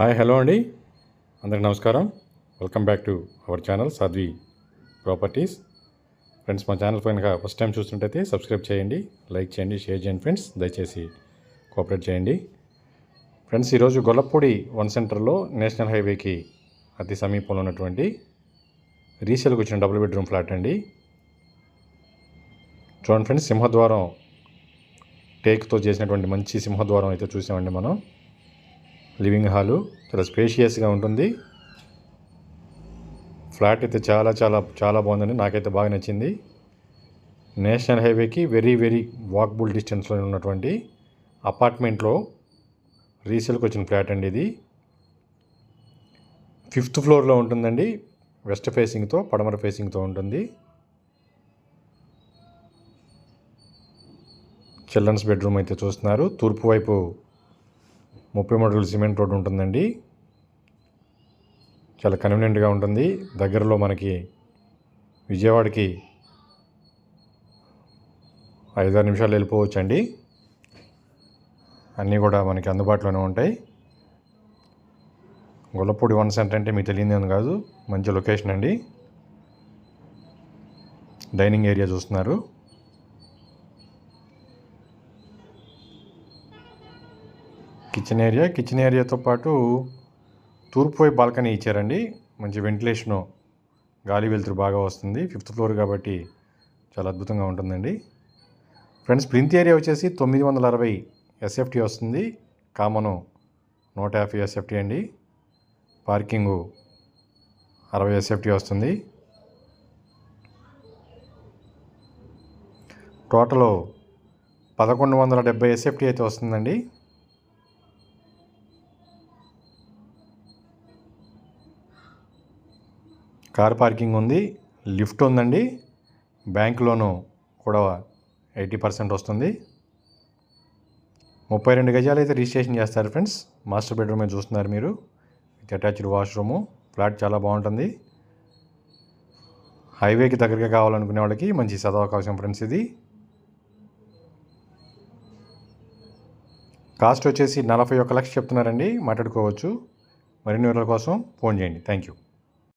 Hi hello అండి. అందరికి నమస్కారం. Welcome back to our channel Sadhvi properties. Friends మా ఛానల్ పైన ఫస్ట్ టైం చూస్తుంటే సబ్స్క్రైబ్ చేయండి లైక్ చేయండి షేర్ చేయండి ఫ్రెండ్స్. దయచేసి కోఆపరేట్ చేయండి. ఫ్రెండ్స్ ఈరోజు గొల్లపూడి వన్ సెంటర్లో నేషనల్ హైవేకి అతి సమీపంలో ఉన్నటువంటి రీసేల్కి వచ్చిన డబుల్ బెడ్రూమ్ ఫ్లాట్ అండి. చూడండి ఫ్రెండ్స్ సింహద్వారం టేక్తో చేసినటువంటి మంచి సింహద్వారం అయితే చూసామండి మనం. లివింగ్ హాలు చాలా స్పేషియస్గా ఉంటుంది. ఫ్లాట్ అయితే చాలా చాలా చాలా బాగుందండి. నాకైతే బాగా నచ్చింది. నేషనల్ హైవేకి వెరీ వెరీ వాక్బుల్ డిస్టెన్స్లో ఉన్నటువంటి అపార్ట్మెంట్లో రీసేల్కి వచ్చిన ఫ్లాట్ అండి ఇది. ఫిఫ్త్ ఫ్లోర్లో ఉంటుందండి. వెస్ట్ ఫేసింగ్తో పడమర ఫేసింగ్తో ఉంటుంది. చిల్డ్రన్స్ బెడ్రూమ్ అయితే చూస్తున్నారు. తూర్పు వైపు ముప్పై మూడు సిమెంట్ రోడ్ ఉంటుందండి. చాలా కన్వీనియంట్గా ఉంటుంది. దగ్గరలో మనకి విజయవాడకి ఐదారు నిమిషాలు వెళ్ళిపోవచ్చు అండి అన్నీ కూడా మనకి అందుబాటులోనే ఉంటాయి. గొల్లపూడి వన్ సెంటర్ అంటే మీకు తెలియదు అని కాదు. మంచి లొకేషన్ అండి. డైనింగ్ ఏరియా చూస్తున్నారు. Kitchen area. కిచెన్ ఏరియాతో పాటు తూర్పు వైపు బాల్కనీ ఇచ్చారండి. మంచి వెంటిలేషను. గాలి వెలుతురు బాగా వస్తుంది. ఫిఫ్త్ ఫ్లోర్ కాబట్టి చాలా అద్భుతంగా ఉంటుందండి. ఫ్రెండ్స్ ప్రింత్ ఏరియా వచ్చేసి తొమ్మిది వందల అరవై ఎస్ఎఫ్టీ వస్తుంది. కామను నూట యాభై ఎస్ఎఫ్టీ అండి. పార్కింగు అరవై ఎస్ఎఫ్టీ వస్తుంది. టోటల్ పదకొండు వందల డెబ్బై ఎస్ఎఫ్టీ అయితే వస్తుందండి. కార్ పార్కింగ్ ఉంది లిఫ్ట్ ఉందండి. బ్యాంక్ లోను కూడా ఎయిటీ పర్సెంట్ వస్తుంది. ముప్పై రెండు గజాలు అయితే రిజిస్ట్రేషన్ చేస్తారు ఫ్రెండ్స్. మాస్టర్ బెడ్రూమే చూస్తున్నారు మీరు. With attached washroom. ఫ్లాట్ చాలా బాగుంటుంది. హైవేకి దగ్గరగా కావాలనుకునే వాళ్ళకి మంచి సదవకాశం ఫ్రెండ్స్ ఇది. కాస్ట్ వచ్చేసి నలభై ఒక్క లక్ష చెప్తున్నారండి. మాట్లాడుకోవచ్చు. మరిన్ని వివరాల కోసం ఫోన్ చేయండి. Thank you